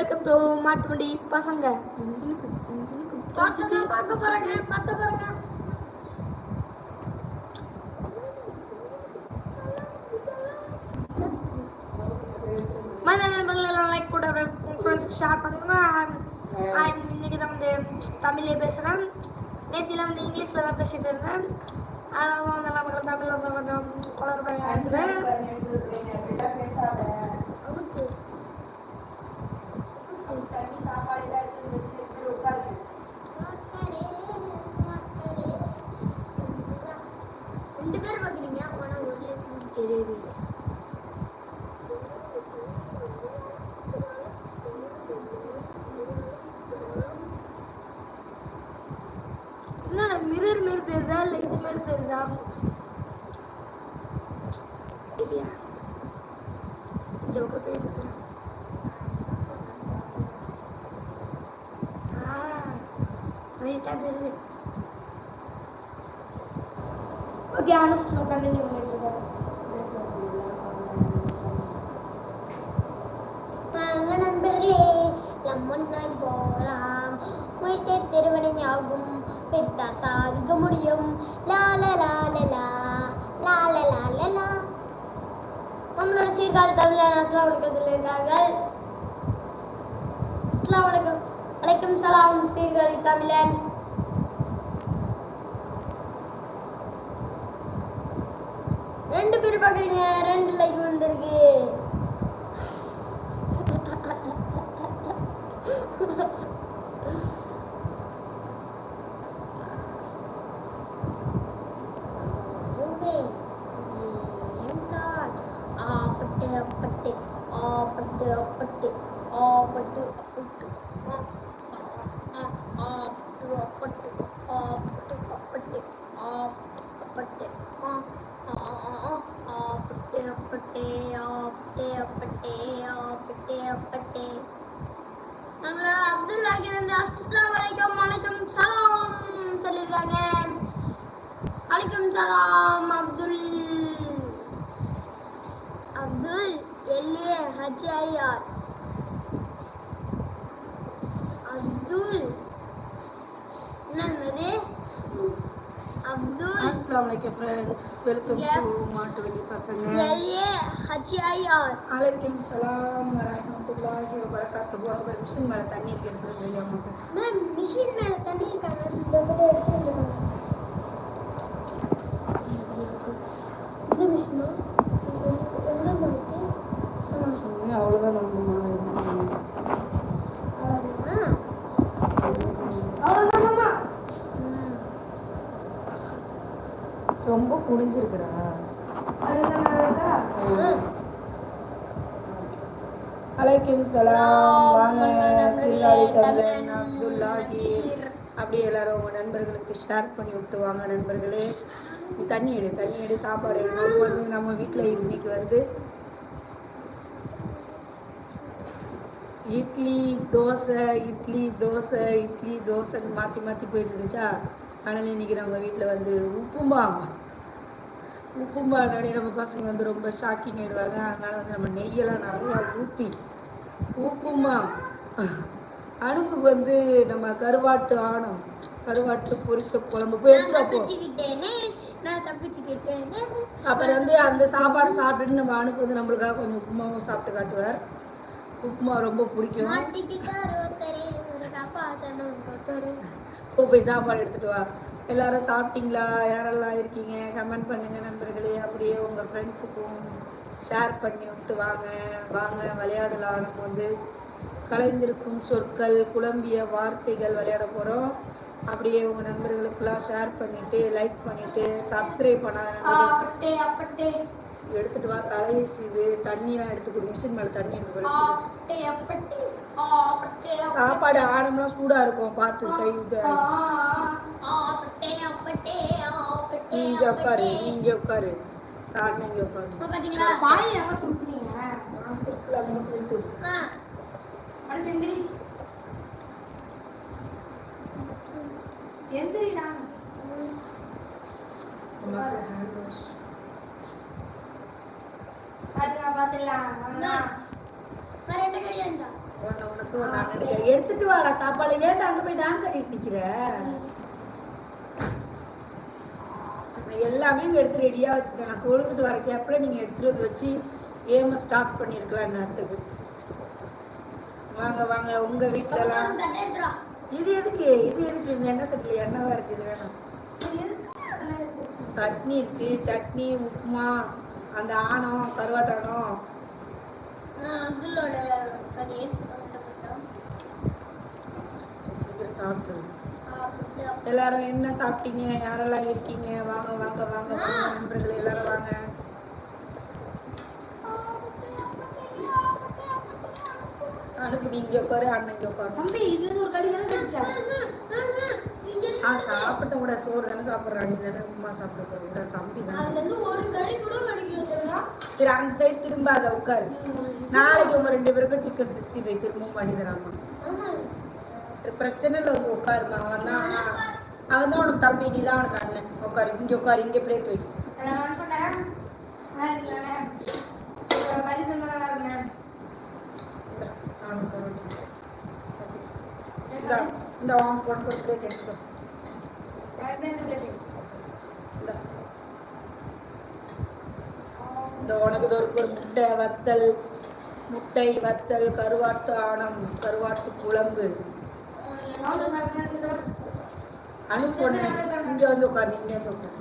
Welcome to மாட்டுவண்டி பசங்க. ஜிஞ்சினுக்கு ஜிஞ்சினுக்கு ஜிஞ்சினுக்கு. பார்க்க போறாங்க பார்க்க போறாங்க. மற்ற நண்பர்கள் எல்லாம் லைக் உங்கள் ஃப்ரெண்ட்ஸுக்கு ஷேர் பண்ணுங்க. இன்னைக்கு தான் வந்து தமிழ்லேயே பேசுகிறேன் நேத்திலாம் வந்து இங்கிலீஷில் தான் பேசிகிட்டு இருந்தேன். அதனால தான் வந்து நம்ம தமிழில் வந்து கொஞ்சம் குளறுபடியாக இருக்குது அவுத்து ரெண்டு பேர் பார்க்குறீங்க ஆனால் ஒரு லைக் தெரியுது என்னடா மிரர் மாரி தெரியுதா இல்லை இது மாரி தெரியுதா இல்லையா இந்த பக்கம் போய் இருக்கிறேன் ஆ ரைட்டாக தெரியுது ஓகே அனுப்பு நான் கண்டினியூ பண்ணிட்டு இருக்கேன் வாங்க நண்பர்களே நம் முன்னாய் போகலாம் முயற்சி திருவினையாகும் பெற்றால் சாதிக்க முடியும். லால லாலலா லால லாலலா நம்மளோட சீர்காழி தமிழன் அஸ்லாம் வணக்கம் சொல்லியிருக்கார்கள். அஸ்லாம் வணக்கம். வணக்கம் சலாம் சீர்காழி தமிழன். ரெண்டு பேர் பார்க்குறீங்க ரெண்டு லைக் விழுந்திருக்கு ரூபே, ஏன்றால் ஆப்பட்டு அப்பட்டு ஆப்பட்டு அப்பட்டு ஆப்பட்டு அப்பட்டு ஆ, ஆ, ஆ, ஆப்பட்டு அப்பட்டு ஆப்பட்டு அப்பட்டு ஆப்பட்டு அப்பட்டு ஆ, ஆ, ஆ, ஆ, ஆப்பட்டு அப்பட்டே ஆப்பட்டே அப்பட்டே ஆப்பட்டே அப்பட்டே நம்மளோட அப்துல் இருந்து அஸ்லாம் வலைக்கம் வணக்கம் சலாம் சொல்லியிருக்காங்க வலைக்கம் சலாம் அப்துல் அப்துல் எல்ஏ ஹச்ஐஆர் அப்துல் என்னது அப்துல் அஸ்லாம் வலைக்கம் ஃப்ரெண்ட்ஸ் வெல்கம். டு மாட்டு வண்டி பசங்க அலைக்கும் சலாம் வரஹ்மத்துல்லாஹி வபரகாத்துஹு ஒரு மிஷின் மேலே தண்ணி இருக்கு எடுத்துட்டு வந்து அம்மாக்கு மேம் மிஷின் மேல தண்ணி இருக்காங்க இந்த கூட எடுத்து வந்துருக்காங்க இந்த மிஷினா எங்க மாத்தி அவ்வளோதான் நம்ம அவ்வளோதான் அவ்வளோதான் மாமா ம். ரொம்ப குனிஞ்சிருக்குடா. அலைக்கும் சலாம். வாங்க நண்பர்களே, சில்லாடி தமிழன் தமிழன் அப்துல்லாஹி அப்படியே எல்லாரும் உங்க நண்பர்களுக்கு ஷேர் பண்ணி விட்டு வாங்க நண்பர்களே. தண்ணி எடு தண்ணி எடு சாப்பாடு எடு. நம்ம வந்து நம்ம வீட்டில் இன்னைக்கு வந்து இட்லி தோசை இட்லி தோசை இட்லி தோசைன்னு மாற்றி மாற்றி போயிட்டு இருந்துச்சா? அதனால் இன்னைக்கு நம்ம வீட்டில் வந்து உப்புமா. உப்புமா நிறைய நம்ம பசங்க வந்து ரொம்ப ஷாக்கிங் ஆயிடுவாங்க. அதனால வந்து நம்ம நெய்யெல்லாம் நிறையா ஊற்றி உப்புமா. அடுப்புக்கு வந்து நம்ம கருவாட்டு ஆணம். கருவாட்டு பொரித்த குழம்பு. அப்புறம் வந்து அந்த சாப்பாடு சாப்பிட்டுட்டு நம்ம அனுப்பு வந்து நம்மளுக்காக கொஞ்சம் உப்புமாவும் சாப்பிட்டு காட்டுவார். உப்புமா ரொம்ப பிடிக்கும். மாட்டிக்கிட்டாரு போய் சாப்பாடு எடுத்துட்டு வா? எல்லாரும் சாப்பிட்டீங்களா? யாரெல்லாம் இருக்கீங்க? கமெண்ட் பண்ணுங்க நண்பர்களே. அப்படியே உங்கள் ஃப்ரெண்ட்ஸுக்கும் ஷேர் பண்ணி விட்டு வாங்க. வாங்க விளையாடலாம். நம்ம வந்து கலைந்திருக்கும் சொற்கள் குழம்பிய வார்த்தைகள் விளையாட போகிறோம் அப்படியே உங்கள் நண்பர்களுக்கெல்லாம் ஷேர் பண்ணிவிட்டு லைக் பண்ணிவிட்டு சப்ஸ்கிரைப் பண்ணாத நண்பர்கள். எடுத்துட்டு வா தலையை சீவு தண்ணியெல்லாம் எடுத்து கொடு மிஷின் மேலே தண்ணி சாப்பாடு ஆடம்லாம் சூடாக இருக்கும் பார்த்து கை இங்கே உட்காரு இங்கே உட்காரு காரணம் இங்கே உட்காரு எந்திரிடா. ஹேண்ட் வாஷ் எடுத்துட்டு வாடா சாப்பாடு. ஏன்டா அங்கே போய் டான்ஸ் ஆடிட்டு நிற்கிற எல்லாமே எடுத்து ரெடியாக வச்சுட்டேன். நான் தொழுதுட்டு வர கேப்பில் நீங்கள் எடுத்துட்டு வந்து வச்சு ஏம ஸ்டார்ட் பண்ணியிருக்கலாம் நேரத்துக்கு வாங்க வாங்க உங்கள் வீட்டிலலாம். இது எதுக்கு? இது எதுக்கு? இந்த எண்ணெய் சட்டியில் எண்ணெய் தான் இருக்குது இது வேணும் சட்னி இருக்கு. சட்னி உப்புமா. அந்த ஆணம் கருவாட்டானம் கொண்டுட்டோம் சீக்கிரம் சாப்பிட்ருங்க எல்லாரும் என்ன சாப்பிட்டீங்க? யாரெல்லாம் இருக்கீங்க? வாங்க வாங்க வாங்க நண்பர்கள் எல்லாரும் வாங்க. அனுப்பி இங்க உட்காரு அண்ணன் இங்க உட்காரு. தம்பி இது ஒரு கடி தானே கிடைச்சா ஆ சாப்பிட்ட கூட சோறு தானே சாப்பிட்றா நீ தானே உமா சாப்பிட போற கூட தம்பி தானே. ஒரு கடி கூட சரி அந்த சைடு திரும்பாத உட்காரு. நாளைக்கு உங்க ரெண்டு பேருக்கும் சிக்கன் சிக்ஸ்டி ஃபைவ் திரும்பவும் பண்ணி தராமா சரி பிரச்சனை இல்லை வந்து உட்காருமா அவன் தான் அவன் தான் உனக்கு தம்பி நீ தான் அவனுக்கு அண்ணன். உட்காரு இங்க உட்காரு இங்க பிளேட் வை. அவனுக்கு இந்த இந்த உன் உனக்கு ஒரு பிளேட் எடுத்துக்கோ இந்த பிளேட் இந்தா. இந்த உனக்கு இது ஒரு ஒரு முட்டை வத்தல் முட்டை வத்தல் கருவாட்டு ஆணம் கருவாட்டு குழம்பு. அனுப்பு இங்க வந்து உட்காரு இங்க வந்து உட்காரு.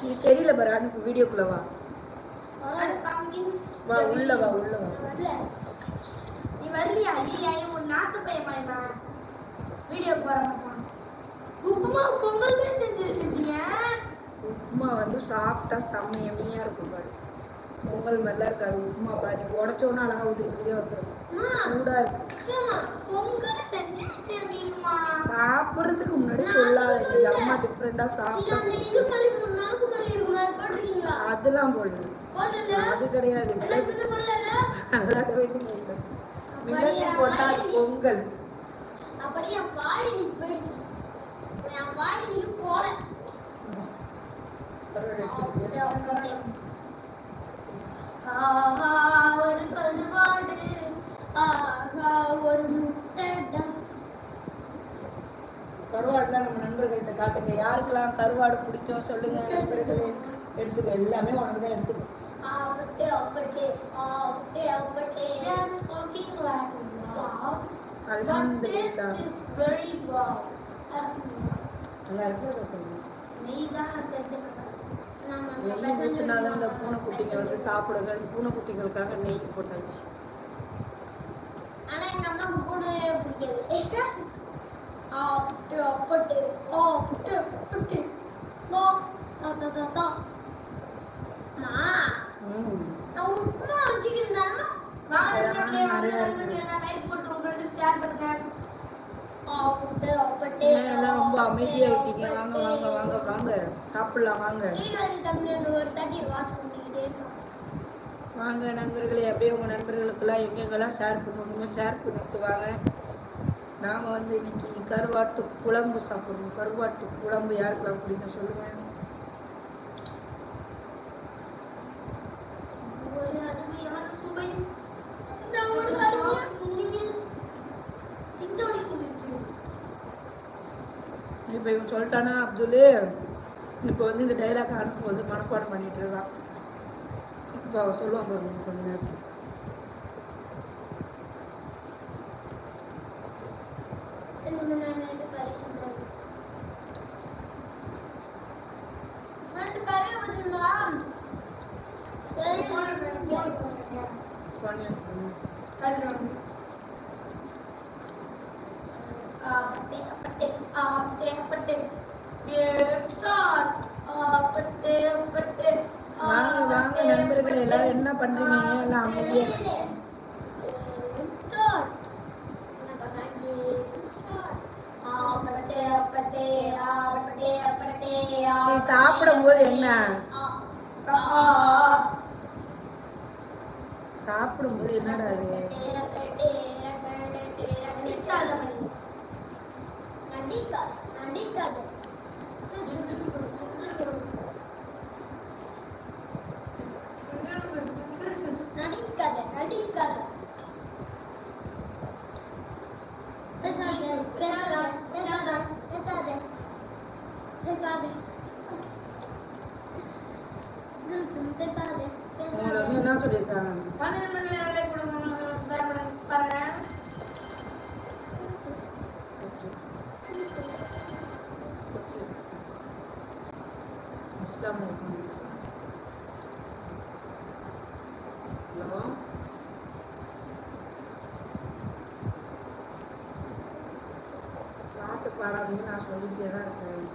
நீ தெரியல பாரு அனுப்பு வீடியோக்குள்ள வா. வா உள்ள வா உள்ள வா. வரலையா? ஐயா உன் நாத்து பையமா வீடியோக்கு வர மாட்டான் உப்புமா பொங்கல் பேர் செஞ்சு வச்சிருக்கீங்க. உப்புமா வந்து சாஃப்டா செம்ம இருக்கும் பாரு. பொங்கல் மாதிரிலாம் இருக்காது. உப்புமா பாரு நீ உடச்சோன்னா அழகா உதிரி உதிரியா வந்துடும் சூடா இருக்கு. சேமா பொங்கல் செஞ்சு சாப்பிட்றதுக்கு முன்னாடி சொல்லாத. அம்மா டிஃப்ரெண்டா இல்ல சாப்பிட்டா இருக்குமா அதெல்லாம் போடல. அது கிடையாது. நல்லாவே இல்லை மிளகு போட்டா அது பொங்கல். அப்படியே? வாய் நீ போயிடுச்சு. என் வாய் நீ போல? ஆஹா ஒரு கருவாடு. ஆஹா ஒரு முட்டைடா. கருவாடுலாம் நம்ம நண்பர்கள்ட்ட காட்டுங்க. யாருக்கெல்லாம் கருவாடு பிடிக்கும் சொல்லுங்க நண்பர்களே. எடுத்துக்க. எல்லாமே உனக்கு தான் எடுத்துக்கோ. Just looking like wow. Taste அல்ஹம்துலில்லாஹ். is very wow. நெய் ஊற்றினாதான் இந்த பூனைக்குட்டிங்க வந்து சாப்பிடுங்க பூனைக்குட்டிகளுக்காக நெய் போட்டாச்சு ஆனா எங்க அம்மாக்கு போடவே பிடிக்காது அப்பட்டே ஆவட்டே அப்பட்டே வா தா தா தா தா. மா ம். நான் உப்புமா வச்சுக்கிறேன் வாங்க நண்பர்களே, வாங்க நிறைய நண்பர்களே, எல்லாம் லைக் போட்டு உங்க ஃப்ரெண்ட்ஸுக்கு ஷேர் பண்ணுங்க எல்லாம் ரொம்ப அமைதியாயிட்டீங்க வாங்க வாங்க வாங்க வாங்க. சாப்பிடலாம் வாங்க. வாங்க நண்பர்களே. அப்படியே உங்கள் நண்பர்களுக்கெல்லாம் எங்கெங்கெல்லாம் ஷேர் பண்ணணுமோ ஷேர் பண்ணிட்டு வாங்க. நாம் வந்து இன்னைக்கு கருவாட்டு குழம்பு சாப்பிடணும். கருவாட்டு குழம்பு யாருக்கெல்லாம் பிடிக்கும் சொல்லுங்கள் ஒரு அருமையான சுவை நான் ஒரு கருவாடு உண்மையில் திண்டோடி கொண்டிருக்கிறது இப்போ இவன் சொல்லிட்டானா அப்துல்? இப்போ வந்து இந்த டைலாக் அனுப்பு வந்து மனப்பாடம் பண்ணிட்டு இருக்கான் இப்போ பாருங்க கொஞ்ச ரெண்டு மணி நேரம் நேத்து கறி சொன்னாங்க நேத்து கறி பார்த்தீங்களா அப்பட்டே வாங்க வாங்க நண்பர்கள் எல்லாரும் என்ன பண்றீங்க? ஏன் எல்லாம் அமைதியா என்ன? சாப்பிடும் போது என்னடா அது நடிக்காத நடிக்காத நடிக்காத பேசாத பேசாத பேசாத பேசாத பேசாத பேசாத பேசாத என்ன சொல்லியிருக்காங்க பன்னிரெண்டு மணி நேரம் வேலை கொடுங்க ஷேர் பண்ண பாருங்க அஸ்லாம் வலைக்கம் ஹலோ பாட்டு பாடாதீங்க நான் சொல்லிக்கிட்டே தான் இருக்கேன்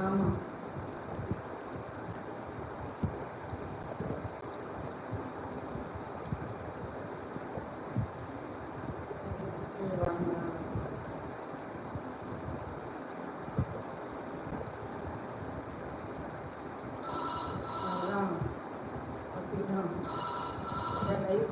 ஆமாம் வாங்க அதான் அப்படிதான்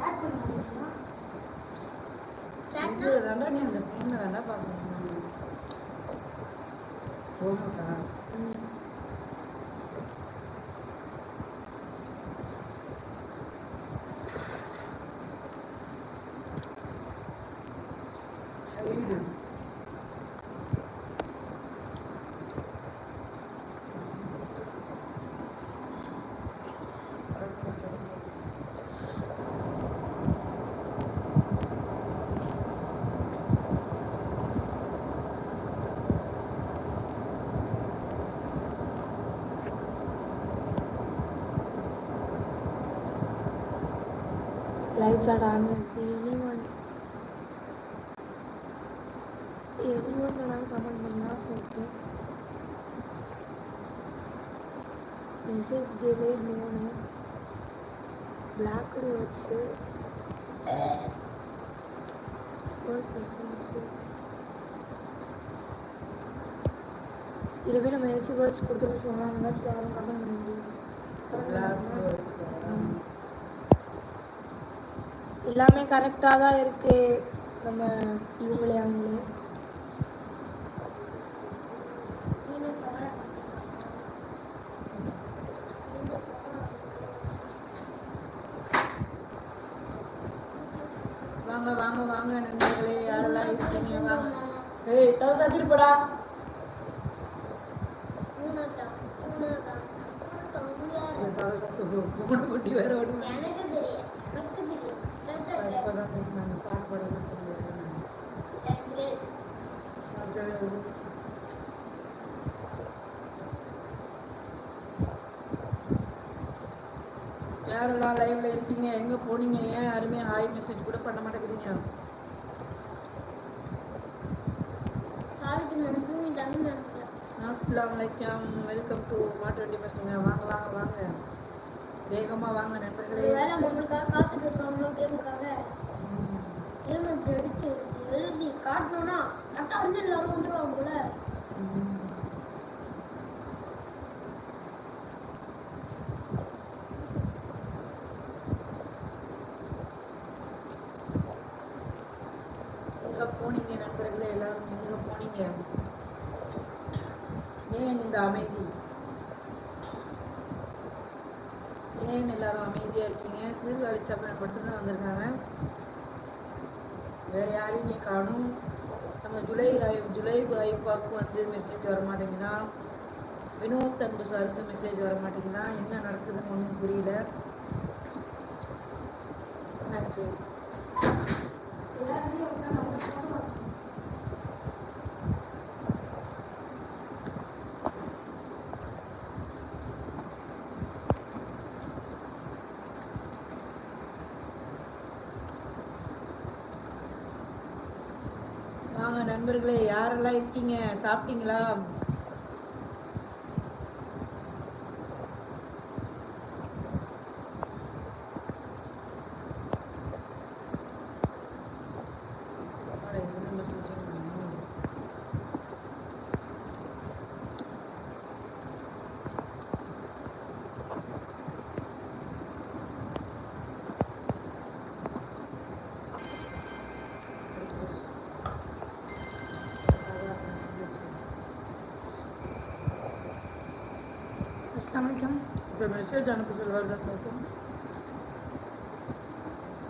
போடுங்க ம் ஷேர் பண்ணுங்க ம். எல்லாருக்கும் அப்படியே வருது. இல்ல பார்க்கறேன் ஷேர் பண்ணுங்க சாட்னா இதுல தாண்டா நீ அந்த phone-ல தாண்டா பார்க்கணும். போமாக்கா. Lights எனிவன் எனிவன் வேணாலும் கமெண்ட் பண்ணலாம் ஓகே மெசேஜ் டிலே மூணு. பிளாக்டு வச்சு. ஃபோர் பர்சன்ட்ஸு இதில் போய் நம்ம ஏதாச்சும் வேர்ட்ஸ் கொடுத்துட்டு சொன்னால் யாரும் கமெண்ட் பண்ண எல்லாமே கரெக்டாக தான் இருக்கு. நம்ம இவங்களே அவங்களே. வாங்க வாங்க வாங்க நண்பர்களே. யாரெல்லாம் இருக்கீங்க வாங்க. ஏய் கதை சாத்திட்டு போடா. ஊனதா ஊனதா இந்த கதை சாத்து பூனை குட்டி வேற ஒன்று லைவ்ல இருக்கீங்க எங்க போனீங்க ஏன் யாருமே ஹாய் மெசேஜ் கூட பண்ண மாட்டேங்கிறீங்க? அஸ்லாம் வலைக்கம் வெல்கம் டு மாட்டு வண்டி பசங்க. வாங்க வாங்க வாங்க. வேகமா வாங்க நண்பர்களே. வேளை நம்மளுக்காக காத்துட்டு இருக்காங்களோ கேமுக்காக. கேம் எடுத்து எழுதி காட்டணும்னா நட்டாருன்னு எல்லாரும் வந்துருவாங்க போல ம். எங்க போனீங்க நண்பர்களே எல்லாரும் எங்க போனீங்க ஏன்? இந்த அமைதி? ஏன் எல்லாரும் அமைதியாக இருக்கீங்க? சீர்காழி சப்பரன் மட்டும்தான் வந்திருக்காங்க. வேற யாரையுமே காணும். நம்ம ஜூலை ஐ- ஜூலை ஐஃபாவுக்கு வந்து மெசேஜ் வர மாட்டேங்குதான் வினோத் அன்பு சாருக்கு மெசேஜ் வர மாட்டேங்குதான் என்ன நடக்குதுன்னு ஒன்றும் புரியல. சரி நண்பர்களே யாரெல்லாம் இருக்கீங்க? சாப்பிட்டீங்களா? அஸ்லாம் வலைக்கம் இப்போ மெசேஜ் அனுப்ப சொல்லுவாங்க